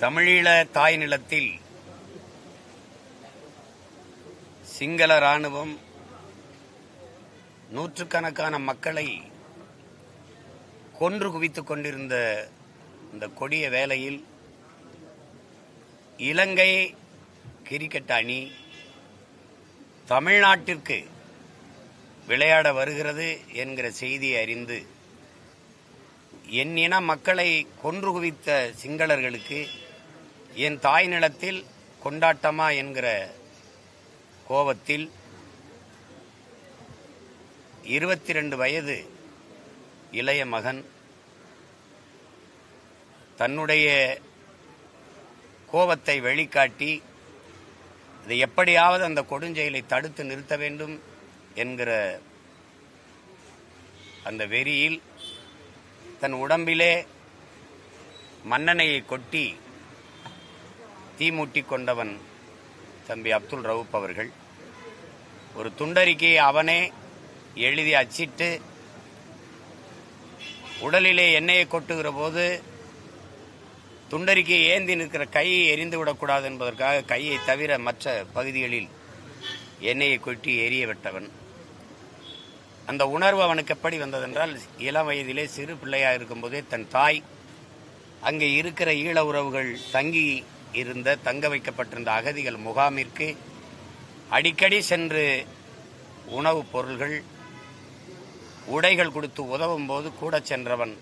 தமிழீழ தாய் நிலத்தில் சிங்கள ராணுவம் நூற்றுக்கணக்கான மக்களை கொன்று குவித்துக் கொண்டிருந்த இந்த கொடிய வேலையில் இலங்கை கிரிக்கெட் அணி தமிழ்நாட்டிற்கு விளையாட வருகிறது என்கிற செய்தியை அறிந்து என் இன மக்களை கொன்று குவித்த சிங்களர்களுக்கு என் தாய் நிலத்தில் கொண்டாட்டமா என்கிற கோபத்தில் இருபத்தி ரெண்டு வயது இளைய மகன் தன்னுடைய கோபத்தை வெளிக்காட்டி இதை எப்படியாவது அந்த கொடுஞ்செயலை தடுத்து நிறுத்த வேண்டும் என்கிற அந்த வெறியில் தன் உடம்பிலே மன்னனையை கொட்டி தீமூட்டி கொண்டவன் தம்பி அப்துல் ரவுப் அவர்கள். ஒரு துண்டறிக்கையை அவனே எழுதி அச்சிட்டு உடலிலே எண்ணெயை கொட்டுகிற போது துண்டறிக்கையை ஏந்தி நிற்கிற கையை எரிந்து விடக்கூடாது என்பதற்காக கையை தவிர மற்ற பகுதிகளில் எண்ணெயை கொட்டி எரிய விட்டவன். அந்த உணர்வு அவனுக்கு எப்படி வந்ததென்றால் இளம் வயதிலே சிறு பிள்ளையாக இருக்கும்போதே தன் தாய் அங்கே இருக்கிற ஈழ உறவுகள் தங்கி இருந்த தங்க வைக்கப்பட்டிருந்த அகதிகள் முகாமிற்கு அடிக்கடி சென்று உணவுப் பொருள்கள் உடைகள் கொடுத்து உதவும் போது கூட சென்றவன்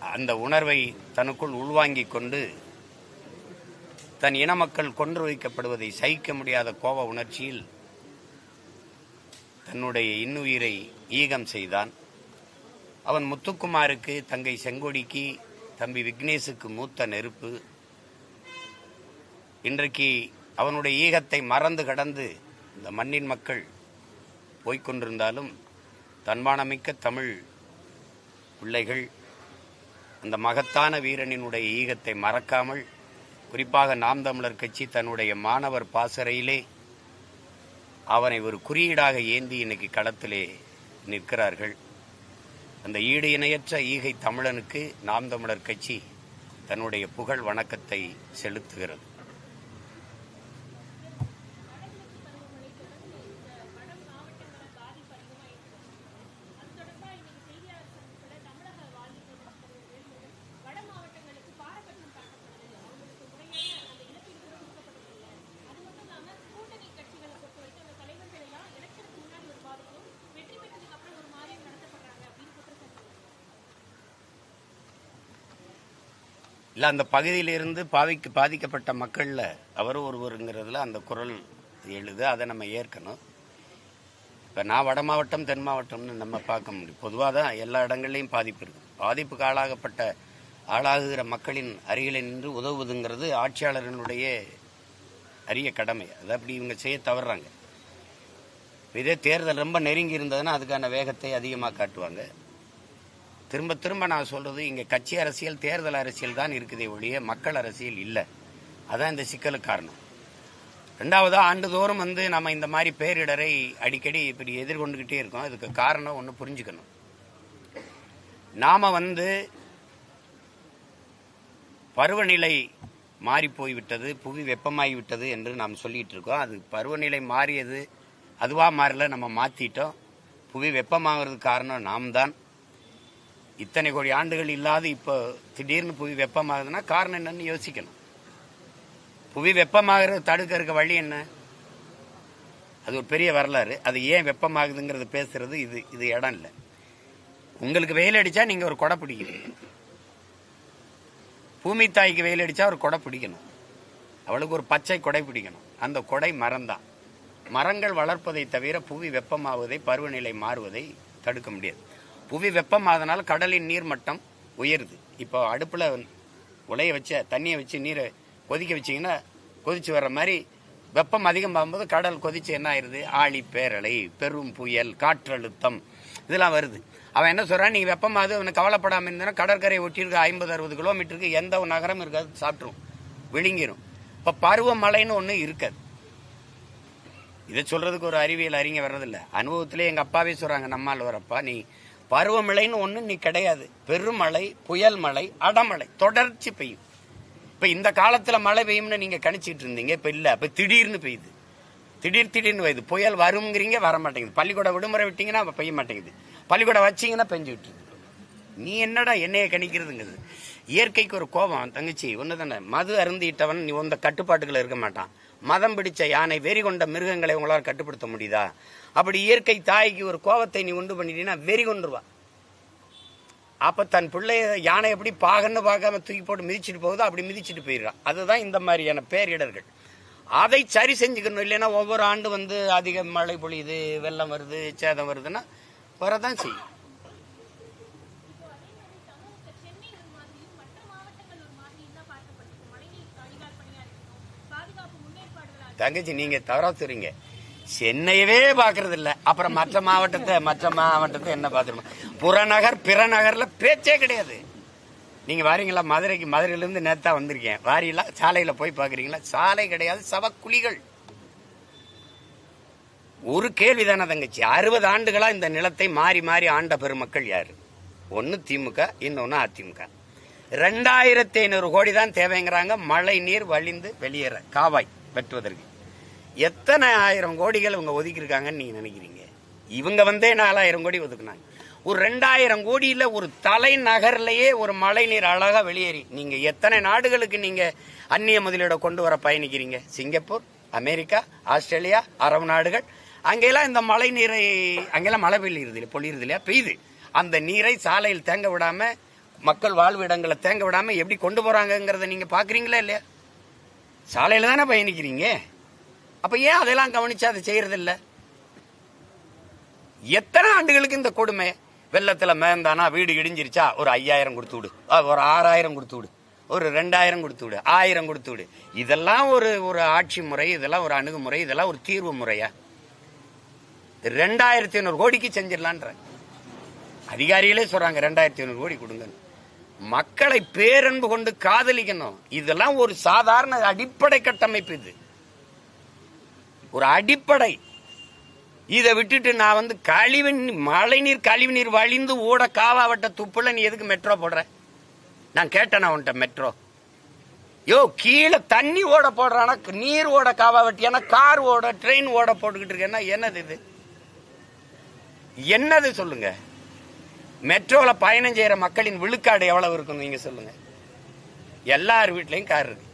அந்த உணர்வை தனக்குள் உள்வாங்கிக் கொண்டு தன் இன மக்கள் கொன்று வைக்கப்படுவதை சகிக்க முடியாத கோப உணர்ச்சியில் தன்னுடைய இன்னுயிரை ஈகம் செய்தான். அவன் முத்துக்குமாருக்கு தங்கை செங்கொடிக்கு தம்பி விக்னேஷுக்கு மூத்த நெருப்பு இன்றைக்கு அவனுடைய ஈகத்தை மறந்து கடந்து இந்த மண்ணின் மக்கள் போய்க்கொண்டிருந்தாலும் தன்மானமிக்க தமிழ் பிள்ளைகள் அந்த மகத்தான வீரனினுடைய ஈகத்தை மறக்காமல் குறிப்பாக நாம் தமிழர் கட்சி தன்னுடைய மாணவர் பாசறையிலே அவனை ஒரு குறியீடாக ஏந்தி இன்னைக்கு களத்திலே நிற்கிறார்கள். அந்த ஈடு இணையற்ற ஈகை தமிழனுக்கு நாம் தமிழர் கட்சி தன்னுடைய புகழ் வணக்கத்தை செலுத்துகிறது. இல்லை அந்த பகுதியிலிருந்து பாதிக்க பாதிக்கப்பட்ட மக்களில் அவரும் ஒருவருங்கிறதுல அந்த குரல் எழுது அதை நம்ம ஏற்கணும். இப்போ நான் வட மாவட்டம் தென் மாவட்டம்னு நம்ம பார்க்க முடியும். பொதுவாக தான் எல்லா இடங்கள்லையும் பாதிப்பு இருக்குது பாதிப்புக்கு ஆளாகப்பட்ட ஆளாகுகிற மக்களின் அருகிலே நின்று உதவுவதுங்கிறது ஆட்சியாளர்களுடைய அரிய கடமை. அது அப்படி இவங்க செய்ய தவறுறாங்க இதே தேர்தல் ரொம்ப நெருங்கி இருந்ததுன்னா அதுக்கான வேகத்தை அதிகமாக காட்டுவாங்க. திரும்ப திரும்ப நான் சொல்றது இங்க கட்சி அரசியல் தேர்தல் அரசியல் தான் இருக்குதே ஒழிய மக்கள் அரசியல் இல்லை. அதான் இந்த சிக்கலுக்கு காரணம். ரெண்டாவது ஆண்டுதோறும் வந்து நம்ம இந்த மாதிரி பேரிடரை அடிக்கடி இப்படி எதிர்கொண்டுகிட்டே இருக்கோம். இதுக்கு காரணம் ஒன்று புரிஞ்சுக்கணும். நாம வந்து பருவநிலை மாறி போய்விட்டது புவி வெப்பமாகிவிட்டது என்று நாம் சொல்லிட்டு இருக்கோம். அது பருவநிலை மாறியது அதுவாக மாறல நம்ம மாற்றிட்டோம் புவி வெப்பமாகிறதுக்கு காரணம் நாம் தான் இத்தனை கோடி ஆண்டுகள் இல்லாத இப்போ திடீர்னு புவி வெப்பமாகுதுன்னா காரணம் என்னன்னு யோசிக்கணும். புவி வெப்பமாகிறது தடுக்க இருக்க வழி என்ன? அது ஒரு பெரிய வரலாறு. அது ஏன் வெப்பமாகுதுங்கிறது பேசுறது இது இது இடம் இல்லை. உங்களுக்கு வெயில் அடிச்சா நீங்க ஒரு கொடை பிடிக்கிறீங்க பூமி தாய்க்கு வெயில் அடிச்சா ஒரு கொடை பிடிக்கணும். அவளுக்கு ஒரு பச்சை கொடை பிடிக்கணும். அந்த கொடை மரம் தான் மரங்கள் வளர்ப்பதை தவிர புவி வெப்பமாவதை பருவநிலை மாறுவதை தடுக்க முடியாது. புவி வெப்பமாதனால கடலின் நீர் மட்டம் உயருது. இப்போ அடுப்பில் உலைய வச்ச தண்ணியை வச்சு நீரை கொதிக்க வச்சிங்கன்னா கொதிச்சு வர்ற மாதிரி வெப்பம் அதிகமாகும்போது கடல் கொதிச்சு என்ன ஆயிருது? ஆழி பேரலை பெரும் புயல் காற்றழுத்தம் இதெல்லாம் வருது. அவன் என்ன சொல்கிறான் நீங்கள் வெப்பமாவது அவனுக்கு கவலைப்படாமல் இருந்தா கடற்கரை ஒட்டியிருக்க ஐம்பது அறுபது கிலோமீட்டருக்கு எந்த ஒரு நகரம் இருக்காது. சாப்பிட்ரும் விழுங்கிரும். இப்போ பருவமழைன்னு ஒன்று இருக்காது. இதை சொல்கிறதுக்கு ஒரு அறிவியல் அறிஞர் வர்றதில்ல. அனுபவத்திலே எங்கள் அப்பாவே சொல்கிறாங்க நம்மால் வரப்பா நீ பருவமழைன்னு ஒன்று நீ கிடையாது. பெருமழை புயல் மழை அடமழை தொடர்ச்சி பெய்யும். இப்போ இந்த காலத்தில் மழை பெய்யும்னு நீங்கள் கணிச்சிட்டு இருந்தீங்க இப்போ இல்லை. இப்போ திடீர்னு பெய்யுது. திடீர் திடீர்னு பெய்யுது. புயல் வருங்கிறீங்க வர மாட்டேங்குது. பள்ளிக்கூட விடுமுறை விட்டீங்கன்னா அப்போ பெய்ய மாட்டேங்குது. பள்ளிக்கூடம் வச்சீங்கன்னா பெஞ்சு நீ என்னடா என்னைய கணிக்கிறதுங்கிறது? இயற்கைக்கு ஒரு கோபம். தங்கச்சி ஒன்று தானே மது அருந்திட்டவன் நீ உந்த கட்டுப்பாட்டுகள் இருக்க மாட்டான். மதம் பிடிச்ச யானை வெறி கொண்ட மிருகங்களை உங்களால் கட்டுப்படுத்த முடியுதா? அப்படி இயற்கை தாய்க்கு ஒரு கோபத்தை நீ உண்டு பண்ணிட்டீங்கன்னா வெறி கொண்டுருவா அப்ப தன் பிள்ளைய யானை எப்படி பாகன்னு பார்க்காம தூக்கி போட்டு மிதிச்சிட்டு போகுதோ அப்படி மிதிச்சிட்டு போயிடுறான் அதுதான் இந்த மாதிரியான பேரிடர்கள். அதை சரி செஞ்சுக்கணும். இல்லைன்னா ஒவ்வொரு ஆண்டு வந்து அதிக மழை பொழியுது வெள்ளம் வருது சேதம் வருதுன்னா வரதான் செய்யும் சென்னை ஒரு மாதிரியும் மற்ற மாவட்டங்கள் ஒரு மாதிரியும் தான் பார்க்கப்பட்டிருக்கு மழைநீர் வடிகால் பணியா இருக்கட்டும் பாதுகாப்பு முன்னேற்பாடுகளா தங்கச்சி நீங்க தவறாத்துறீங்க சென்னையவே பாக்குறது இல்ல அப்புறம் மற்ற மாவட்டத்தை மற்ற மாவட்டத்தை என்ன பாத்துருமா புறநகர் பிற நகர்ல பேச்சே கிடையாது. நீங்க வாரீங்களா? மதுரைக்கு மதுரையில இருந்து நேத்தா வந்திருக்கேன். வாரீங்களா? சாலையில போய் பாக்குறீங்களா? சாலை கிடையாது சவக்குழிகள். ஒரு கேள்விதானே தங்கச்சி. அறுபது ஆண்டுகளா இந்த நிலத்தை மாறி மாறி ஆண்ட பெருமக்கள் யாரு? ஒன்னு திமுக இன்னொன்னு அதிமுக. ரெண்டாயிரத்தி ஐநூறு கோடி தான் தேவைங்கிறாங்க. மழை நீர் வழிந்து வெளியேற. காவாய். வெட்டுவதற்கு எத்தனை ஆயிரம் கோடிகள் இவங்க ஒதுக்கியிருக்காங்கன்னு நீங்க நினைக்கிறீங்க? இவங்க வந்தே நாலாயிரம் கோடி ஒதுக்குனாங்க. ஒரு ரெண்டாயிரம் கோடியில் ஒரு தலைநகர்லயே ஒரு மழை நீர் வெளியேறி நீங்கள் எத்தனை நாடுகளுக்கு நீங்கள் அந்நிய முதலீட கொண்டு வர பயணிக்கிறீங்க? சிங்கப்பூர் அமெரிக்கா ஆஸ்திரேலியா அரபு நாடுகள். அங்கெல்லாம் இந்த மழை நீரை அங்கெல்லாம் மழை பெய்யுறது இல்லை பொழியுறது இல்லையா பெய்யுது. அந்த நீரை சாலையில் தேங்க விடாமல் மக்கள் வாழ்விடங்களை தேங்க விடாமல் எப்படி கொண்டு போகிறாங்கங்கிறத நீங்கள் பார்க்குறீங்களா இல்லையா? சாலையில் தானே பயணிக்கிறீங்க அப்போ ஏன் அதெல்லாம் கவனிச்சு அதை செய்கிறதில்ல எத்தனை ஆண்டுகளுக்கு இந்த கொடுமை? வெள்ளத்தில் மேந்தானா வீடு இடிஞ்சிருச்சா? ஒரு ஐயாயிரம் கொடுத்து விடு. ஒரு ஆறாயிரம் கொடுத்து விடு. ஒரு ரெண்டாயிரம் கொடுத்து விடு. ஆயிரம் கொடுத்து விடு. இதெல்லாம் ஒரு ஒரு ஆட்சி முறை இதெல்லாம் ஒரு அணுகுமுறை இதெல்லாம் ஒரு தீர்வு முறையா? ரெண்டாயிரத்தி ஐநூறு கோடிக்கு செஞ்சிடலான்ற. அதிகாரிகளே சொல்றாங்க ரெண்டாயிரத்தி ஐநூறு கோடி கொடுங்கன்னு. மக்களை பேரன்பு கொண்டு காதலிக்கணும். இதெல்லாம் ஒரு சாதாரண அடிப்படை கட்டமைப்பு இது. ஒரு அடிப்படை. இதை விட்டுட்டு நான் வந்து கழிவு மழைநீர் கழிவு நீர் வழிந்து ஓட காவாவட்ட துப்புல நீ எதுக்கு மெட்ரோ போடுற? நான் கேட்டேன் உன்கிட்ட மெட்ரோ யோ கீழே தண்ணி ஓட போடுறானா? நீர் ஓட காவா வெட்டியானா கார் ஓட ட்ரெயின் ஓட போட்டுக்கிட்டு இருக்கேன்னா என்னது இது? என்னது சொல்லுங்க? மெட்ரோவில் பயணம் செய்கிற மக்களின் விழுக்காடு எவ்வளவு இருக்கும் நீங்கள் சொல்லுங்கள் எல்லார் வீட்லேயும் கார் இருக்கு.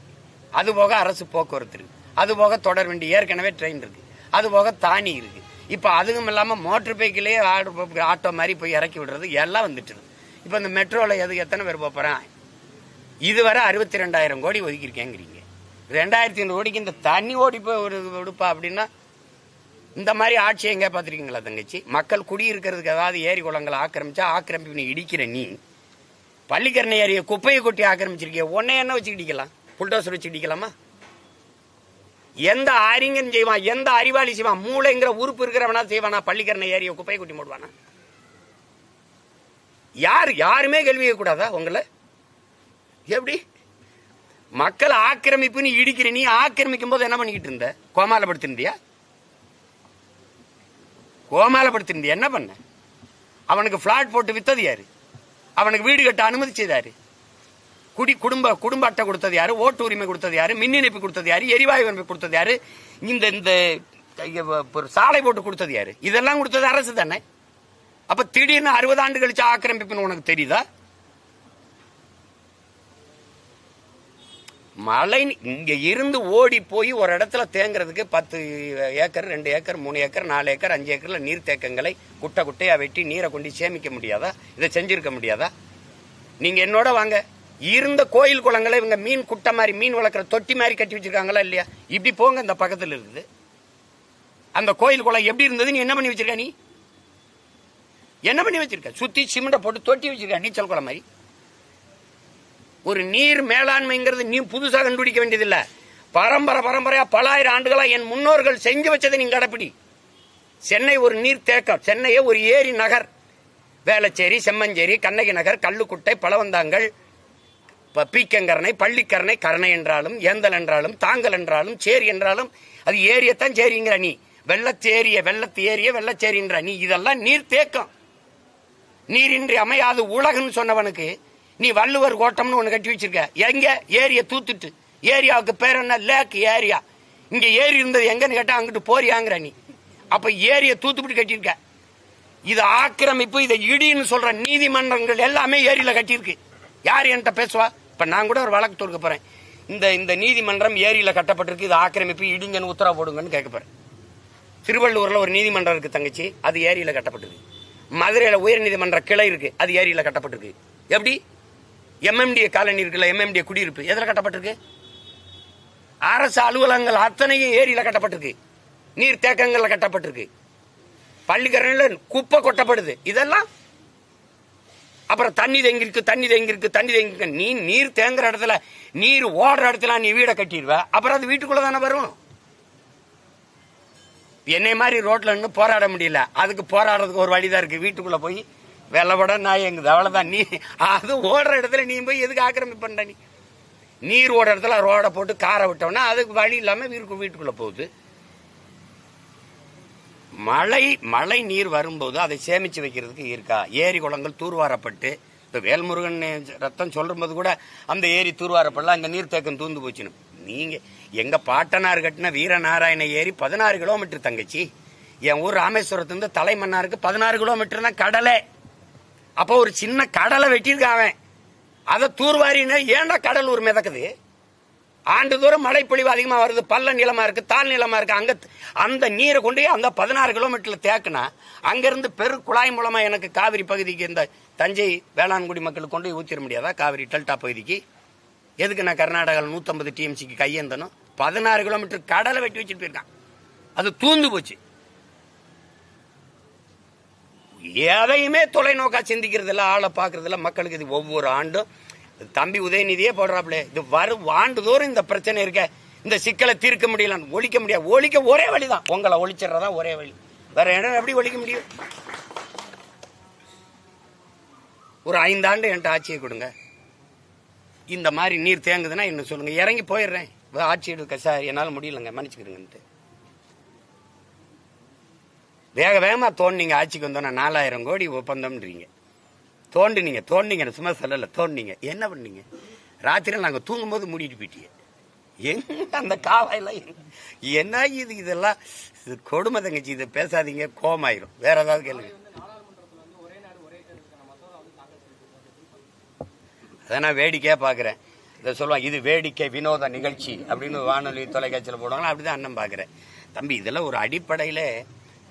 அது போக அரசு போக்குவரத்து இருக்கு. அது போக தொடர் வண்டி ஏற்கனவே ட்ரெயின் இருக்கு. அது போக தானி இருக்கு. இப்போ அதுவும் இல்லாமல் மோட்டர் பைக்கிலேயே ஆட்டோ மாதிரி போய் இறக்கி விடுறது எல்லாம் வந்துட்டு இப்போ இந்த மெட்ரோவில் எது எத்தனை பேர் போகிறேன் இதுவரை அறுபத்தி ரெண்டாயிரம் கோடி ஒதுக்கியிருக்கேங்கிறீங்க. ரெண்டாயிரத்தி ஐநூறு கோடிக்கு இந்த தண்ணி ஓடி போய் ஒரு விடுப்பா அப்படின்னா இந்த மாதிரி ஆட்சி எங்க பார்த்துருக்கீங்களா தங்கச்சி? மக்கள் குடியிருக்கிறதுக்கு ஏதாவது ஏரி குளங்களை ஆக்கிரமிச்சா ஆக்கிரமிப்பு நீ இடிக்கிற நீ. பள்ளிக்கரணை ஏரியை குப்பையை கொட்டி ஆக்கிரமிச்சிருக்கிய உன்னை என்ன வச்சு இடிக்கலாம் புல்டோசர் வச்சு இடிக்கலாமா எந்த அறிஞன் செய்வான் எந்த அறிவாளி செய்வான்? மூளைங்கிற உறுப்பு இருக்கிறவனா செய்வானா? பள்ளிக்கரணை ஏரியை குப்பையை கொட்டி மூடுவானா? யார் யாருமே கேள்வி கூடாதா உங்களை? எப்படி? மக்கள் ஆக்கிரமிப்புன்னு இடிக்கிற நீ ஆக்கிரமிக்கும் போது என்ன பண்ணிக்கிட்டு இருந்த? கோமாலப்படுத்திருந்தியா கோமாலப்படுத்திருந்தியா என்ன பண்ண? அவனுக்கு பிளாட் போட்டு வித்தது யாரு? அவனுக்கு வீடு கட்ட அனுமதிச்சது குடி குடும்ப குடும்ப அட்டை கொடுத்தது யாரு? ஓட்டு உரிமை கொடுத்தது யாரு? மின் இணைப்பு கொடுத்தது யாரு? எரிவாயு இணைப்பு கொடுத்தது யாரு? இந்த இந்த ஒரு சாலை போட்டு கொடுத்தது யாரு? இதெல்லாம் கொடுத்தது அரசு தானே? அப்ப திடீர்னு அறுபது ஆண்டு கழிச்சு ஆக்கிரமிப்புன்னு உனக்கு தெரியுதா? மழை இங்கே இங்க இருந்து ஓடி போய் ஒரு இடத்துல தேங்குறதுக்கு பத்து ஏக்கர் ரெண்டு ஏக்கர் மூணு ஏக்கர் நாலு ஏக்கர் அஞ்சு ஏக்கர்ல நீர் தேக்கங்களை குட்டை குட்டையா வெட்டி நீரை கொண்டு சேமிக்க முடியாதா? இதை செஞ்சிருக்க முடியாதா? நீங்க என்னோட வாங்க. இருந்த கோயில் குளங்களை இவங்க மீன் குட்டை மாதிரி மீன் வளர்க்குற தொட்டி மாதிரி கட்டி வச்சிருக்காங்களா இல்லையா? இப்படி போங்க இந்த பக்கத்துல இருக்குது. அந்த கோயில் குளம் எப்படி இருந்தது நீ என்ன பண்ணி வச்சிருக்க நீ? என்ன பண்ணி வச்சிருக்க? சுத்தி சிமெண்ட போட்டு தொட்டி வச்சிருக்க நீச்சல் குளம் மாதிரி. ஒரு நீர் மேலாண்மைங்கிறது நீ புதுசாக கண்டுபிடிக்க வேண்டியதில்லை. பரம்பரை பரம்பரையா பல ஆயிரம் ஆண்டுகளா என் முன்னோர்கள் செஞ்சு வச்சதை நீங்க கடைப்பிடி. சென்னை ஒரு நீர் தேக்கம். சென்னையே ஒரு ஏரி நகர். வேளச்சேரி செம்மஞ்சேரி கண்ணகி நகர் கல்லுக்குட்டை பழவந்தாங்கல் பீக்கங்கரணை பள்ளிக்கரணை கரணை என்றாலும் ஏந்தல் என்றாலும் தாங்கல் என்றாலும் சேரி என்றாலும் அது ஏரியத்தான் சேரிங்கிற நீ. வெள்ளச்சேரிய வெள்ளத்து ஏரிய வெள்ளச்சேரின்ற நீ. இதெல்லாம் நீர் தேக்கம். நீரின்றி அமையாது உலகன்னு சொன்னவனுக்கு நீ வள்ளுவர் கோட்டம்னு ஒன்று கட்டி வச்சிருக்க. எங்க? ஏரியை தூத்துட்டு. ஏரியாவுக்கு பேர் என்ன? Lake area. இங்க ஏரி இருந்தது எங்கன்னு கேட்டா அங்கிட்டு போறியாங்கிற நீ. அப்ப ஏரியை தூத்துப்பிட்டு கட்டியிருக்க. இது ஆக்கிரமிப்பு இதை இடின்னு சொல்ற நீதிமன்றங்கள் எல்லாமே ஏரியில கட்டியிருக்கு. யார் என்கிட்ட பேசுவா? இப்ப நான் கூட ஒரு வழக்கு தொடுக்க போறேன். இந்த இந்த நீதிமன்றம் ஏரியில கட்டப்பட்டிருக்கு. இது ஆக்கிரமிப்பு இடிங்கன்னு உத்தரவு போடுங்கன்னு கேட்க போறேன். திருவள்ளூர்ல ஒரு நீதிமன்றம் இருக்கு தங்கச்சி. அது ஏரியில கட்டப்பட்டிருக்கு. மதுரையில உயர் நீதிமன்ற கிளை இருக்கு. அது ஏரியில கட்டப்பட்டிருக்கு. எப்படி? எம்எம்டி காலனி இருக்குல்ல எம்எம்டி குடியிருப்பு. எதில் கட்டப்பட்டிருக்கு? அரசு அலுவலகங்கள் அத்தனையும் ஏரியில் கட்டப்பட்டிருக்கு. நீர் தேக்கங்களில் கட்டப்பட்டிருக்கு. பள்ளிக்கரணில் குப்பை கொட்டப்படுது. இதெல்லாம் அப்புறம் தண்ணி தேங்கி இருக்கு தண்ணி தேங்கி இருக்கு தண்ணி தேங்கி இருக்கு. நீ நீர் தேங்குற இடத்துல நீர் ஓடுற இடத்துல நீ வீடை கட்டிடுவ. அப்புறம் அது வீட்டுக்குள்ள தானே வரும். என்னை மாதிரி ரோட்ல நின்று போராட முடியல. அதுக்கு போராடுறதுக்கு ஒரு வழிதான் இருக்கு. வீட்டுக்குள்ள போய் வெள்ளப்பட நான் எங்குது? அவ்வளவுதான். நீ அது ஓடுற இடத்துல நீ போய் எதுக்கு ஆக்கிரமிப்பு பண்ற நீ? நீர் ஓடுற இடத்துல ரோட போட்டு காரை விட்டோம்னா அதுக்கு வழி இல்லாம வீருக்கு வீட்டுக்குள்ள போகுது. மழை மழை நீர் வரும்போது அதை சேமிச்சு வைக்கிறதுக்கு இருக்கா? ஏரி குளங்கள் தூர்வாரப்பட்டு இப்போ வேல்முருகன் ரத்தம் சொல்லும்போது கூட அந்த ஏரி தூர்வாரப்படலாம் அங்கே நீர் தேக்கம் தூந்து போச்சுன்னு. நீங்கள் எங்கள் பாட்டனார் கட்டின வீரநாராயண ஏரி பதினாறு கிலோமீட்டர் தங்கச்சி. என் ஊர் ராமேஸ்வரத்துலேருந்து தலைமன்னாருக்கு பதினாறு கிலோமீட்டர் தான் அப்போ ஒரு சின்ன கடலை வெட்டியிருக்கான் அவன். அதை தூர்வாரின்னா ஏன்டா கடலூர் மிதக்குது? ஆண்டு தூரம் மழை பொழிவு அதிகமாக வருது. பள்ள நிலமாக இருக்குது தாழ் நிலமாக இருக்குது அங்கே அந்த நீரை கொண்டு போய் அந்த பதினாறு கிலோமீட்டரில் தேக்குனா அங்கேருந்து பெரு குழாய் மூலமாக எனக்கு காவிரி பகுதிக்கு இந்த தஞ்சை வேளாண்குடி மக்களுக்கு கொண்டு போய் முடியாதா? காவிரி டெல்டா பகுதிக்கு. எதுக்கு நான் கர்நாடகாவில் நூற்றம்பது டிஎம்சிக்கு கையேந்தனும் பதினாறு கிலோமீட்டர் கடலை வெட்டி வச்சுட்டு போயிருக்கான். அது தூந்து போச்சு. எதையுமே தொலைநோக்கா சிந்திக்கிறது இல்லை ஆளை பார்க்கறது இல்லை மக்களுக்கு இது ஒவ்வொரு ஆண்டும். தம்பி உதயநிதியே போடுறாப்ல இது வரும் ஆண்டுதோறும் இந்த பிரச்சனை இருக்க. இந்த சிக்கலை தீர்க்க முடியல ஒழிக்க முடியாது. ஒழிக்க ஒரே வழிதான். உங்களை ஒழிச்சிடுறதா ஒரே வழி. வேற இடம் எப்படி ஒழிக்க முடியும்? ஒரு ஐந்தாண்டு என்கிட்ட ஆட்சியை கொடுங்க. இந்த மாதிரி நீர் தேங்குதுன்னா என்ன சொல்லுங்க. இறங்கி போயிடுறேன். ஆட்சி எடுக்க சார் என்னால் முடியலங்க. மன்னிச்சுக்கிறேங்கன்ட்டு வேக வேகமா தோண்டிங்க ஆட்சிக்கு வந்தோன்னா நாலாயிரம் கோடி ஒப்பந்தம்ன்றீங்க. தோண்டினீங்க தோண்டிங்க சும்மா சொல்லல தோண்டினீங்க. என்ன பண்ணீங்க? ராத்திரியில் நாங்கள் தூங்கும்போது மூடிட்டு போயிட்டீங்க எங்க அந்த காவாயெல்லாம் என்ன இது இதெல்லாம்? இது கொடுமை தங்கச்சி இதை பேசாதீங்க கோமாயிரும். வேற ஏதாவது கேளுங்க. அதை நான் வேடிக்கையாக பார்க்குறேன் இதை சொல்லுவாங்க இது வேடிக்கை வினோத நிகழ்ச்சி அப்படின்னு வானொலி தொலைக்காட்சியில் போடுவாங்க அப்படிதான் அண்ணன் பார்க்குறேன் தம்பி இதெல்லாம் ஒரு அடிப்படையில்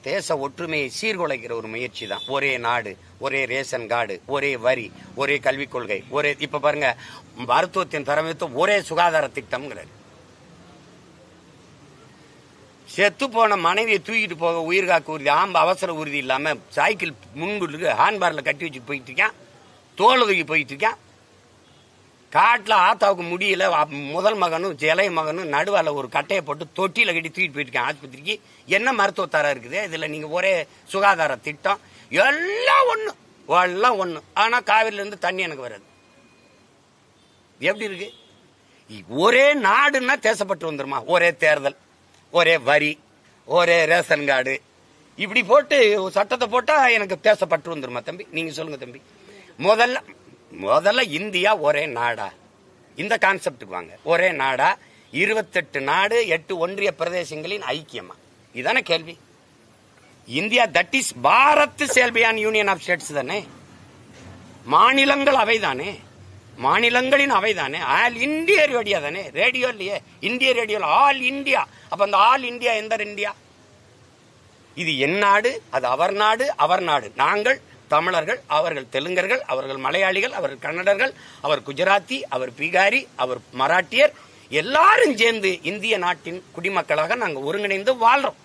தேச ஒற்றுமையை சீர்குலைக்கிற ஒரு முயற்சி தான் ஒரே நாடு ஒரே ரேஷன் கார்டு ஒரே வரி ஒரே கல்விக் கொள்கை ஒரே இப்ப பாருங்க மருத்துவத்தின் தரமித்து ஒரே சுகாதார திட்டம்ங்கிறார். செத்து போன மனைவியை தூக்கிட்டு போக உயிர் காக்க உறுதி ஆம்ப அவசர உறுதி இல்லாம சைக்கிள் முன்குள்ளுக்கு ஹாண்ட்பார்ல கட்டி வச்சு போயிட்டு இருக்கான் தோல் தூக்கி போயிட்டு இருக்கான். காட்டில் ஆத்தாவுக்கு முடியல. முதல் மகனும் இளைய மகனும் நடுவில் ஒரு கட்டையை போட்டு தொட்டியில் கட்டி தூக்கிட்டு போயிருக்கேன் ஆஸ்பத்திரிக்கு. என்ன மருத்துவத்தரம் இருக்குது? இதில் நீங்கள் ஒரே சுகாதார திட்டம். எல்லாம் ஒன்று எல்லாம் ஒன்று ஆனால் காவிரிலேருந்து தண்ணி எனக்கு வராது. எப்படி இருக்கு? ஒரே நாடுன்னா தேசப்பட்டு வந்துருமா? ஒரே தேர்தல் ஒரே வரி ஒரே ரேஷன் கார்டு. இப்படி போட்டு சட்டத்தை போட்டால் எனக்கு தேசப்பட்டு வந்துருமா தம்பி? நீங்கள் சொல்லுங்கள் தம்பி. முதல்ல முதல்ல இந்தியா ஒரே நாடா. இந்த கான்செப்டுக்கு வாங்க. ஒரே நாடா. இருபத்தெட்டு நாடு எட்டு ஒன்றிய பிரதேசங்களின் ஐக்கியமா? இதானே கேள்வி. India that is Bharat shall be a union of states தானே? மாநிலங்கள் அவைதானே? மாநிலங்களின் அவைதானே? ஆல் இந்திய ரேடியோ தானே? ரேடியோ இல்லையே. இந்திய ரேடியோ ஆல் இந்தியா. அப்ப அந்த ஆல் இந்தியா எந்த இந்தியா இது என் நாடு அது அவர் நாடு அவர் நாடு. நாங்கள் தமிழர்கள் அவர்கள் தெலுங்கர்கள் அவர்கள் மலையாளிகள் அவர்கள் கன்னடர்கள் அவர் குஜராத்தி அவர் பீகாரி அவர் மராட்டியர் எல்லாரும் சேர்ந்து இந்திய நாட்டின் குடிமக்களாக நாங்கள் ஒருங்கிணைந்து வாழ்றோம்.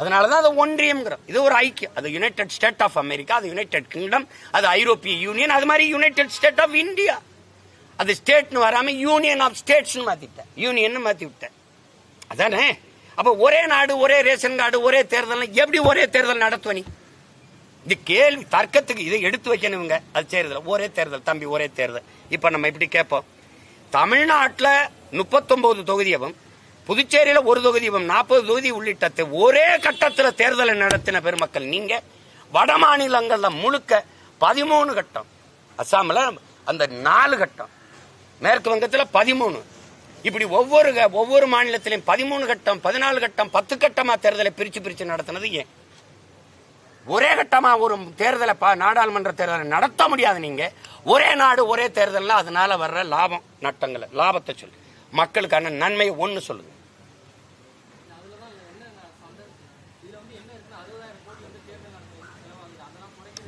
அதனாலதான் அது ஒன்றியம்ங்கிறோம். இது ஒரு ஐக்கியம். அது யுனைடெட் ஸ்டேட் ஆஃப் அமெரிக்கா அது யுனைடெட் கிங்டம் அது ஐரோப்பிய யூனியன் அது மாதிரி யுனைடெட் ஸ்டேட் ஆஃப் இந்தியா அது ஸ்டேட்னு வராமல் யூனியன் ஆஃப் ஸ்டேட்ஸ்னு மாற்றிவிட்டேன் யூனியன் மாற்றி விட்டேன். அதானே? அப்போ ஒரே நாடு ஒரே ரேஷன் கார்டு ஒரே தேர்தல் எப்படி ஒரே தேர்தல் நடத்துவ நீ? இது கேள்வி தர்க்கத்துக்கு இதை எடுத்து வைக்கணுங்க அது தேர்தல். ஒரே தேர்தல். தம்பி ஒரே தேர்தல். இப்ப நம்ம இப்படி கேட்போம்? தமிழ்நாட்டில் முப்பத்தொன்பது தொகுதியவும் புதுச்சேரியில் ஒரு தொகுதியும் நாற்பது தொகுதி உள்ளிட்ட ஒரே கட்டத்தில் தேர்தலை நடத்தின பெருமக்கள் நீங்க. வட மாநிலங்களில் முழுக்க பதிமூணு கட்டம். அஸ்ஸாமில் அந்த நாலு கட்டம். மேற்கு வங்கத்தில் பதிமூணு. இப்படி ஒவ்வொரு ஒவ்வொரு மாநிலத்திலையும் பதிமூணு கட்டம் பதினாலு கட்டம் பத்து கட்டமாக தேர்தலை பிரித்து பிரித்து நடத்தினது ஏன்? ஒரே கட்டமா ஒரு தேர்தலை நாடாளுமன்ற தேர்தலை நடத்த முடியாது நீங்க. ஒரே நாடு ஒரே தேர்தலில் அதனால வர்ற லாபம் நட்டங்களை லாபத்தை சொல்லு. மக்களுக்கான நன்மை ஒன்னு சொல்லுங்க.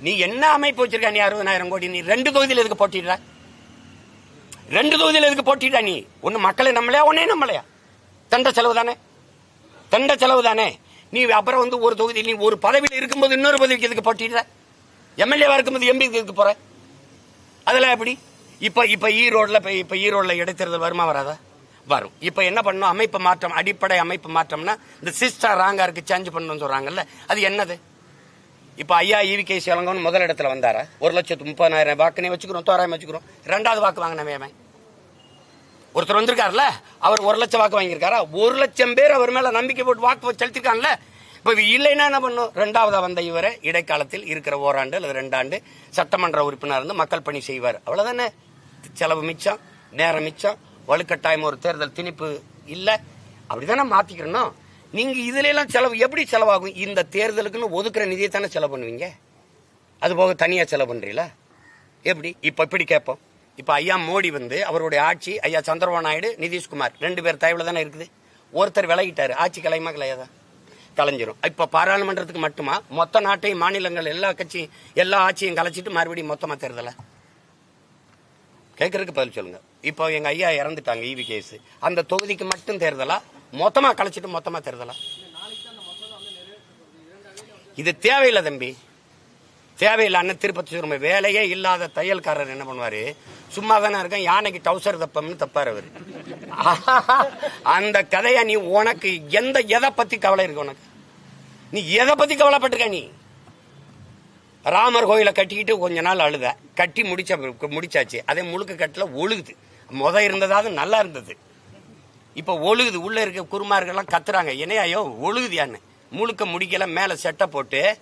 நீ என்ன அமைப்பு வச்சிருக்க? நீ அறுபதாயிரம் கோடி நீ ரெண்டு தொகுதியில் எதுக்கு போட்டிடுற ரெண்டு தொகுதியில் எதுக்கு போட்டிடுற நீ? ஒன்னு மக்களை நம்மளையா? ஒன்னே நம்மளையா? தண்ட செலவு தானே? தண்ட செலவு தானே? நீ அப்புறம் வந்து ஒரு தொகுதி நீ ஒரு பதவியில் இருக்கும்போது இன்னொரு பதவிக்கு எதுக்கு போட்டிடுற எம்எல்ஏவா இருக்கும்போது எம்பி எதுக்கு போற? அதெல்லாம் எப்படி? இப்ப இப்ப e ஈரோடுல இப்ப இப்ப e ஈரோட்ல இடைத்தேர்தல் வருமா வராதா? வரும். இப்ப என்ன பண்ணணும்? அமைப்பு மாற்றம் அடிப்படை அமைப்பு மாற்றம்னா இந்த சிஸ்டர் ராங்கா இருக்கு சேஞ்ச் பண்ணணும்னு சொல்றாங்கல்ல அது என்னது? இப்ப ஐயா ஈவி கே சிவலங்கன்னு முதல் இடத்துல வந்தாரா? ஒரு லட்சத்து முப்பதாயிரம் வாக்குனே வச்சுக்கிறோம் தோராயம் வச்சுக்கிறோம். ரெண்டாவது வாக்கு வாங்கினவே அவன் ஒருத்தர் வந்திருக்காருல்ல அவர் ஒரு லட்சம் வாக்கு வாங்கியிருக்காரா? ஒரு லட்சம் பேர் அவர் மேல நம்பிக்கை போட்டு வாக்கு செலுத்திருக்காங்கல்ல இப்ப இல்லைன்னா என்ன பண்ணும்? ரெண்டாவதா வந்த இவரை இடைக்காலத்தில் இருக்கிற ஓராண்டு அல்லது ரெண்டாண்டு சட்டமன்ற உறுப்பினர் இருந்து மக்கள் பணி செய்வார். அவ்வளவுதானே? செலவு மிச்சம் நேரம் மிச்சம் வலுக்கட்டாயம் ஒரு தேர்தல் திணிப்பு இல்ல. அப்படிதானே மாத்திக்கிறணும் நீங்க இதுல எல்லாம் செலவு எப்படி செலவாகும்? இந்த தேர்தலுக்குன்னு ஒதுக்குற நிதியை தானே செலவு பண்ணுவீங்க? அது போக தனியா செலவு பண்றீங்களா? எப்படி? இப்ப இப்படி கேட்போம்? இப்ப ஐயா மோடி வந்து அவருடைய ஆட்சி ஐயா சந்திரபாபு நாயுடு நிதிஷ்குமார் ரெண்டு பேர் தயவுல தானே இருக்குது. ஒருத்தர் விலகிட்டாரு. ஆட்சி கலையுமா கலையாதா கலைஞ்சிரும் இப்ப பாராளுமன்றத்துக்கு மட்டுமா? மொத்த நாட்டையும் மாநிலங்கள் எல்லா கட்சியும் எல்லா ஆட்சியும் கலைச்சிட்டு மறுபடியும் மொத்தமா தேர்தல? கேட்கறதுக்கு பதில் சொல்லுங்க. இப்போ எங்க ஐயா இறந்துட்டாங்க ஈவி கேஸ். அந்த தொகுதிக்கு மட்டும் தேர்தலா? மொத்தமா கலைச்சிட்டு மொத்தமா தேர்தலா? இது தேவையில்லை தம்பி. தேவையில்லை அண்ணன் திருப்பதி சுருமை வேலையே இல்லாத தையல்காரர் என்ன பண்ணுவாரு? சும்மா தானே இருக்கேன் யானைக்கு டவுசர் தப்பம்னு தப்பாரு அவர். அந்த கதையை நீ உனக்கு எந்த எதை பத்தி கவலை இருக்கு உனக்கு? நீ எதை பத்தி கவலைப்பட்டிருக்க நீ? ராமர் கோயிலை கட்டிக்கிட்டு கொஞ்ச நாள் அழுத. கட்டி முடிச்ச முடிச்சாச்சு. அதே முழுக்க கட்டில ஒழுகுது. முத இருந்ததாவது நல்லா இருந்தது. இப்போ ஒழுகுது. உள்ள இருக்க குருமார்கள்லாம் கத்துறாங்க. என்னையோ ஒழுகுதியான்னு. முழுக்க முடிக்கல மேலே செட்டை போட்டு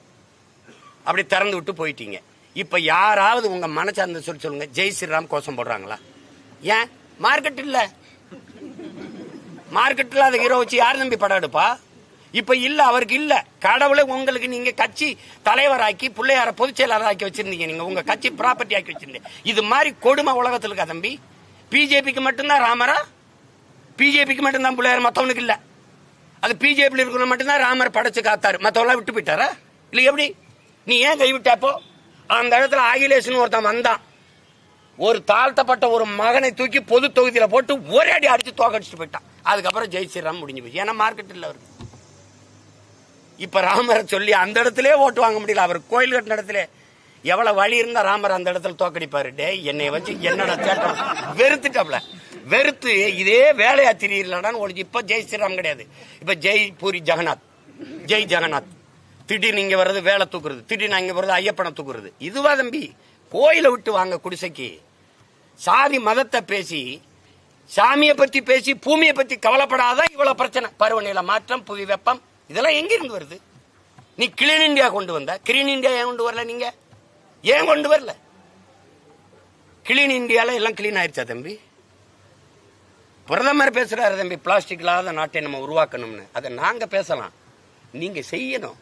அப்படி திறந்து விட்டு போயிட்டீங்க. இப்போ யாராவது உங்க மனசார்ந்த சொல்லி சொல்லுங்க ஜெய் ஸ்ரீராம் கோஷம் போடுறாங்களா? ஏன்? மார்க்கெட் இல்ல. மார்க்கெட் இல்லாத ஹீரோ வச்சு யார் நம்பி படம் எடுப்பா? இப்ப இல்ல அவருக்கு இல்ல. கடவுளை உங்களுக்கு நீங்க கட்சி தலைவராக்கி பிள்ளையார பொதுச் செயலாளர் ஆக்கி வச்சிருந்தீங்க நீங்க. உங்க கட்சி ப்ராப்பர்ட்டி ஆக்கி வச்சிருந்தீங்க. இது மாதிரி கொடுமை உலகத்துல இருக்கா தம்பி? பிஜேபிக்கு மட்டும்தான் ராமரா? பிஜேபிக்கு மட்டும்தான் பிள்ளையார் மத்தவனுக்கு இல்ல. அது பிஜேபியில் இருக்கிறவங்க மட்டும்தான் ராமர் படைச்சு காத்தாரு. மத்தவெல்லாம் விட்டு போயிட்டாரா? இல்ல எப்படி? நீ ஏன் கைவிட்டப்போ அந்த இடத்துல அகிலேஷன் ஒருத்தன் வந்தான். ஒரு தாழ்த்தப்பட்ட ஒரு மகனை தூக்கி பொது தொகுதியில போட்டு ஒரே அடி அடிச்சு தோக்கடிச்சுட்டு போயிட்டான். அதுக்கப்புறம் ஜெய் ஸ்ரீராம் முடிஞ்சு போச்சு. ஏன்னா மார்க்கெட் இல்லை அவருக்கு. இப்ப ராமரை சொல்லி அந்த இடத்துல ஓட்டு வாங்க முடியல. அவர் கோயில் கட்டின இடத்துல எவ்வளவு வழி இருந்தா ராமர் அந்த இடத்துல தோக்கடிப்பாரு? டே என்னை வச்சு என்னடா தேட்டம் வெறுத்துட்டாப்ல. வெறுத்து இதே வேலையா திரியலடான்னு ஒழிச்சு இப்ப ஜெய் ஸ்ரீராம் கிடையாது. இப்ப ஜெய் பூரி ஜெகநாத். ஜெய் ஜெகநாத். திடீர்னு இங்க வர்றது வேலை தூக்குறது திடீர்னு அங்க வர்றது ஐயப்பனை தூக்குறது. இதுவா தம்பி கோயிலை விட்டு வாங்க குடிசைக்கு. சாதி மதத்தை பேசி சாமியை பத்தி பேசி பூமியை பத்தி கவலைப்படாத இவ்வளவு பிரச்சனை. பருவநிலை மாற்றம் புவி வெப்பம் இதெல்லாம் எங்கிருந்து வருது? நீ கிளீன் இந்தியா கொண்டு வந்த. கிளீன் இந்தியா ஏன் கொண்டு வரல நீங்க? ஏன் கொண்டு வரல? கிளீன் இந்தியால எல்லாம் கிளீன் ஆயிடுச்சா தம்பி? பிரதமர் பேசுறாரு தம்பி பிளாஸ்டிக் இல்லாத நாட்டை நம்ம உருவாக்கணும்னு. அதை நாங்க பேசலாம். நீங்க செய்யணும்.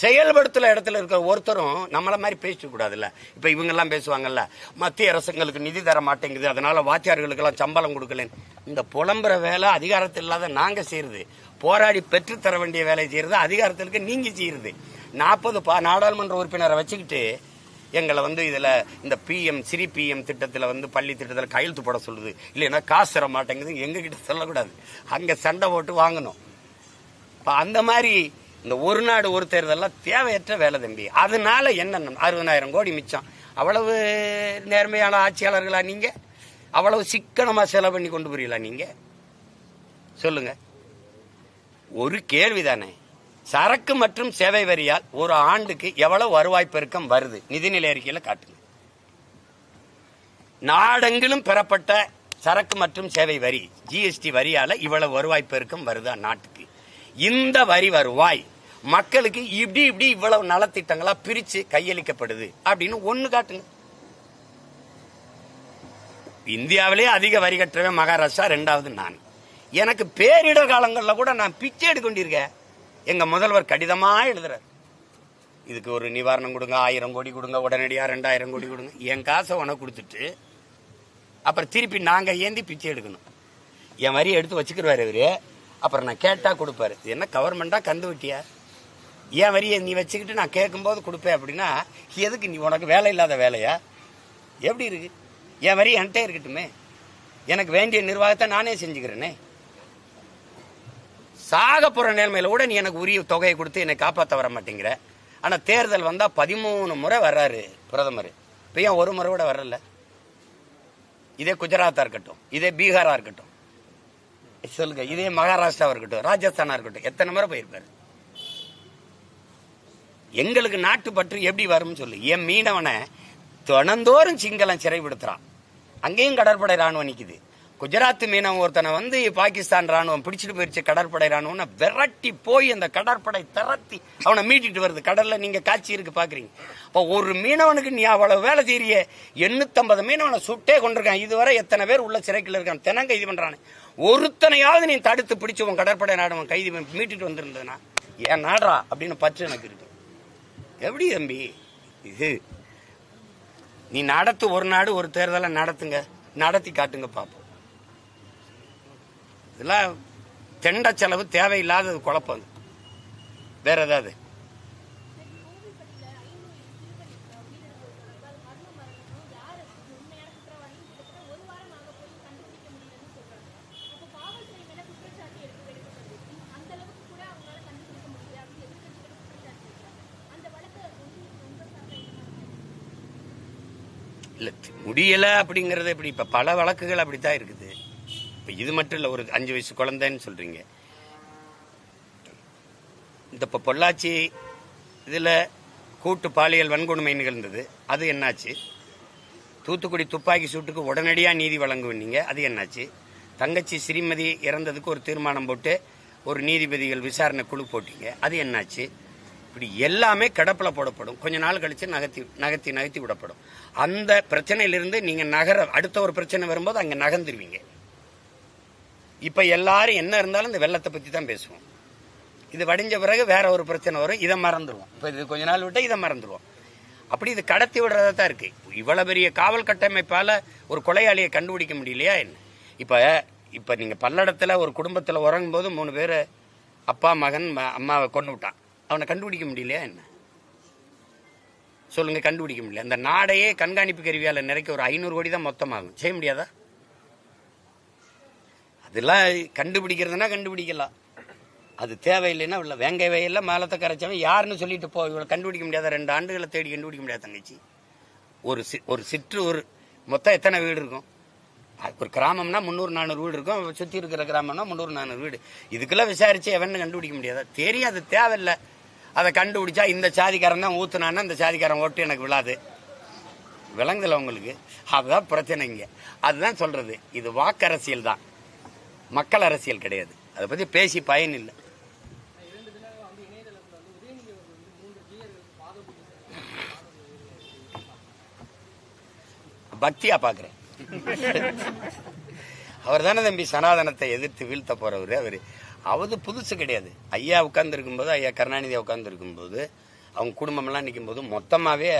செயல்படுத்தல இடத்துல இருக்கிற ஒருத்தரும் நம்மள மாதிரி பேசிக்க கூடாதுல்ல. இப்ப இவங்க எல்லாம் பேசுவாங்கல்ல மத்திய அரசுங்களுக்கு நிதி தர மாட்டேங்குது அதனால வாத்தியார்களுக்கெல்லாம் சம்பளம் கொடுக்கலன்னு. இந்த புலம்புற வேலை அதிகாரத்தில் இல்லாத நாங்க செய்யறது. போராடி பெற்று தர வேண்டிய வேலை செய்யறது அதிகாரத்திற்கு நீங்க செய்யறது. நாற்பது பா நாடாளுமன்ற உறுப்பினரை வச்சுக்கிட்டு எங்களை வந்து இதில் இந்த பிஎம் சிறி பிஎம் திட்டத்தில் வந்து பள்ளி திட்டத்தில் கையெழுத்து போட சொல்லுது. இல்லைன்னா காசு தர மாட்டேங்குது எங்ககிட்ட சொல்லக்கூடாது. அங்கே சண்டை போட்டு வாங்கணும். இப்போ அந்த மாதிரி இந்த ஒரு நாடு ஒரு தேர்தலெல்லாம் தேவையற்ற வேலை தம்பி. அதனால என்ன அறுபதாயிரம் கோடி மிச்சம். அவ்வளவு நேர்மையான ஆட்சியாளர்களா நீங்க? அவ்வளவு சிக்கனமா செலவு பண்ணி கொண்டு போறீங்களா நீங்க? சொல்லுங்க. ஒரு கேள்விதானே. சரக்கு மற்றும் சேவை வரியால் ஒரு ஆண்டுக்கு எவ்வளவு வருவாய் பெருக்கம் வருது? நிதிநிலை அறிக்கையில் காட்டுங்க. நாடெங்கிலும் பெறப்பட்ட சரக்கு மற்றும் சேவை வரி ஜிஎஸ்டி வரியால இவ்வளவு வருவாய் பெருக்கம் வருதா நாட்டுக்கு? இந்த வரி வருவாய். மக்களுக்கு இப்படி இப்படி இவ்வளவு நலத்திட்டங்களா பிரிச்சு கையளிக்கப்படுது அப்படின்னு ஒண்ணு காட்டுங்க. இந்தியாவிலே அதிக வரி கட்டுறவன் மகாராஷ்டிரா ரெண்டாவது நான். எனக்கு பேரிடர் காலங்களில் கூட நான் பிச்சை எடுக்க கொண்டிருக்கேன் எங்க முதல்வர் கடிதமாக எழுதுறார். இதுக்கு ஒரு நிவாரணம் கொடுங்க ஆயிரம் கோடி கொடுங்க உடனடியாக ரெண்டாயிரம் கோடி கொடுங்க. என் காசை உனக்கு கொடுத்துட்டு அப்புறம் திருப்பி நாங்கள் ஏந்தி பிச்சை எடுக்கணும். என் வரி எடுத்து வச்சுக்கிருவாரு இவரு. அப்புறம் நான் கேட்டால் கொடுப்பாரு. இது என்ன கவர்மெண்ட்டாக கந்து விட்டியா? ஏன் வரியை நீ வச்சுக்கிட்டு நான் கேட்கும்போது கொடுப்பேன் அப்படின்னா எதுக்கு நீ உனக்கு வேலை இல்லாத வேலையா? எப்படி இருக்கு? என் வரி என்கிட்ட இருக்கட்டுமே. எனக்கு வேண்டிய நிர்வாகத்தை நானே செஞ்சுக்கிறேனே. சாக போகிற நிலைமையில கூட நீ எனக்கு உரிய தொகையை கொடுத்து என்னை காப்பாற்ற வர மாட்டேங்கிற. ஆனால் தேர்தல் வந்தால் பதிமூணு முறை வர்றாரு பிரதமர். இப்போ ஏன் ஒரு முறை கூட வரல? இதே குஜராத்தாக இருக்கட்டும் இதே பீகாராக இருக்கட்டும். சொல்லுங்க. இதே மகாராஷ்டிராவா இருக்கட்டும் ராஜஸ்தானா இருக்கட்டும் எத்தனை முறை போயிருப்பாரு? எங்களுக்கு நாட்டு பற்று எப்படி வரும்னு சொல்லு. என் மீனவனை தினந்தோறும் சிங்களம் சிறைப்படுத்துறான். அங்கேயும் கடற்படை ராணுவம் நிக்குது. குஜராத் மீனவன் ஒருத்தனை வந்து பாகிஸ்தான் ராணுவம் பிடிச்சிட்டு போயிருச்சு கடற்படை ராணுவம் விரட்டி போய் அந்த கடற்படை திரத்தி அவனை மீட்டிட்டு வருது. கடல்ல நீங்க காட்சி இருக்கு பாக்குறீங்க. அப்போ ஒரு மீனவனுக்கு நீ அவ்வளவு வேலை செய்ய எண்ணூத்தம்பது மீனவனை சுட்டே கொண்டிருக்கான். இதுவரை எத்தனை பேர் உள்ள சிறைக்குள்ள இருக்கான்? தினங்க இது பண்றானு. ஒருத்தனையாவது நீ தடுத்து பிடிச்சு உன் கடற்படை நாடவன் கைதி மீட்டுட்டு மீட்டிட்டு வந்திருந்ததுன்னா ஏன் நாடுறா? அப்படின்னு பற்று எனக்கு இருக்கு. எப்படி தம்பி? இது நீ நடத்து ஒரு நாடு ஒரு தேர்தலை நடத்துங்க. நடத்தி காட்டுங்க பார்ப்போம் இதெல்லாம் தெண்ட செலவு தேவையில்லாத குழப்பம் வேற ஏதாவது? இல்லை முடியல அப்படிங்கறது எப்படி இப்ப பல வழக்குகள் அப்படித்தான் இருக்குது. இப்ப இது மட்டும் இல்ல ஒரு அஞ்சு வயசு குழந்தைன்னு சொல்றீங்க. இந்த இப்ப பொள்ளாச்சி இதுல கூட்டு பாலியல் வன்கொடுமை நிகழ்ந்தது. அது என்னாச்சு? தூத்துக்குடி துப்பாக்கி சூட்டுக்கு உடனடியாக நீதி வழங்குவீங்க அது என்னாச்சு? தங்கச்சி ஸ்ரீமதி இறந்ததுக்கு ஒரு தீர்மானம் போட்டு ஒரு நீதிபதிகள் விசாரணை குழு போட்டீங்க அது என்னாச்சு? இப்படி எல்லாமே கிடப்பில் போடப்படும். கொஞ்ச நாள் கழிச்சு நகர்த்தி நகர்த்தி நகர்த்தி விடப்படும். அந்த பிரச்சனையிலிருந்து நீங்கள் நகர அடுத்த ஒரு பிரச்சனை வரும்போது அங்கே நகர்ந்துருவீங்க. இப்போ எல்லாரும் என்ன இருந்தாலும் இந்த வெள்ளத்தை பற்றி தான் பேசுவோம். இது வடிஞ்ச பிறகு வேற ஒரு பிரச்சனை வரும் இதை மறந்துடுவோம் இப்போ இது கொஞ்ச நாள் விட்டால் இதை மறந்துடுவோம் அப்படி இது கடத்தி விடுறதா தான் இருக்குது இவ்வளோ பெரிய காவல் கட்டமைப்பால் ஒரு கொலையாளியை கண்டுபிடிக்க முடியலையா என்ன? இப்போ இப்போ நீங்கள் பல்லடத்தில் ஒரு குடும்பத்தில் உறங்கும் போது மூணு பேர் அப்பா மகன் ம- அம்மாவை கொண்டு விட்டான் அவனை கண்டுபிடிக்க முடியலையா என்ன? சொல்லுங்க கண்டுபிடிக்க முடியல. அந்த நாடையே கண்காணிப்பு கருவியால நிறைக்க ஒரு ஐநூறு கோடி தான் மொத்தமாகும். செய்ய முடியாதா? அதெல்லாம் கண்டுபிடிக்கிறதுனா கண்டுபிடிக்கலாம். அது தேவையில்லைன்னா உள்ள வேங்கை வயல்ல மேலத்தை கரைச்சவன் யாருன்னு சொல்லிட்டு போ இவளை கண்டுபிடிக்க முடியாத ரெண்டு ஆண்டுகளை தேடி கண்டுபிடிக்க முடியாது தங்கச்சி. ஒரு சி- ஒரு சிற்று ஒரு மொத்தம் எத்தனை வீடு இருக்கும்? ஒரு கிராமம்னா முந்நூறு நானூறு வீடு இருக்கும். சுத்தி இருக்கிற கிராமம்னா முந்நூறு நானூறு வீடு. இதுக்கெல்லாம் விசாரிச்சு எவன்னு கண்டுபிடிக்க முடியாதா? தெரியும் அது தேவையில்லை. அதை கண்டுபிடிச்சா இந்த சாதிக்காரன் தான் ஊத்துனான்னா இந்த சாதிக்காரன் ஓட்டு எனக்கு விழாது. விளங்குதல உங்களுக்கு? அதுதான் பிரச்சனை இங்க. அதுதான் சொல்றது. இது வாக்கரசியல் தான். மக்கள் அரசியல் கிடையாது. அதை பத்தி பேசி பயன் இல்லை. பக்தியா பாக்குறேன் அவர் தானே தம்பி சனாதனத்தை எதிர்த்து வீழ்த்த போறவர் அவரு. அவது புதுசு கிடையாது. ஐயா உட்கார்ந்து இருக்கும்போது ஐயா கருணாநிதி உட்கார்ந்துருக்கும்போது அவங்க குடும்பமெல்லாம் நிற்கும் போது மொத்தமாகவே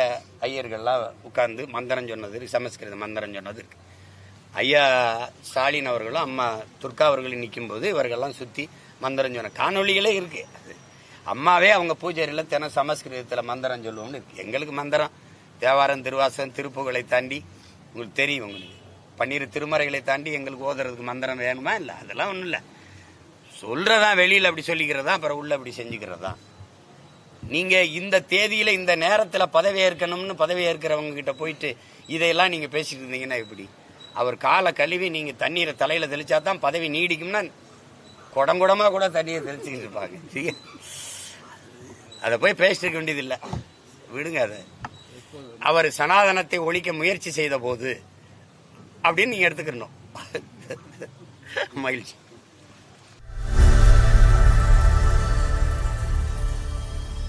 ஐயர்கள்லாம் உட்கார்ந்து மந்திரம் சொன்னது இருக்கு, சமஸ்கிருத மந்திரம் சொன்னது இருக்கு. ஐயா ஸ்டாலின் அவர்களும் அம்மா துர்கா அவர்களும் நிற்கும்போது இவர்கள்லாம் சுற்றி மந்திரம் சொன்ன காணொலிகளே இருக்கு. அது அம்மாவே அவங்க பூஜையில தினம் சமஸ்கிருதத்தில் மந்திரம் சொல்லுவோம்னு இருக்கு. எங்களுக்கு மந்திரம். தேவாரம் திருவாசகம் திருப்புகளை தாண்டி உங்களுக்கு தெரியும் உங்களுக்கு. பன்னீர் திருமறைகளை தாண்டி எங்களுக்கு ஓதுறதுக்கு மந்திரம் வேணுமா? இல்லை அதெல்லாம் ஒன்றும் இல்லை. சொல்றதா வெளியில அப்படி சொல்லிக்கிறதா அப்புறம் உள்ள அப்படி செஞ்சுக்கிறதா? நீங்க இந்த தேதியில இந்த நேரத்துல பதவி ஏற்கணும்னு பதவி ஏற்கிறவங்க கிட்ட போயிட்டு இதையெல்லாம் நீங்க பேசிட்டு இருந்தீங்கன்னா எப்படி? அவர் காலை கழுவி நீங்க தண்ணீரை தலையில தெளிச்சா தான் பதவி நீடிக்கும்னா குடங்குடமாக கூட தண்ணியை தெளிச்சுக்கிட்டு இருப்பாங்க. சரியா? அதை போய் பேசிட்டு இருக்க வேண்டியதில்லை. விடுங்க அதை. அவர் சனாதனத்தை ஒழிக்க முயற்சி செய்த போது அப்படின்னு நீங்க எடுத்துக்கணும். மகிழ்ச்சி.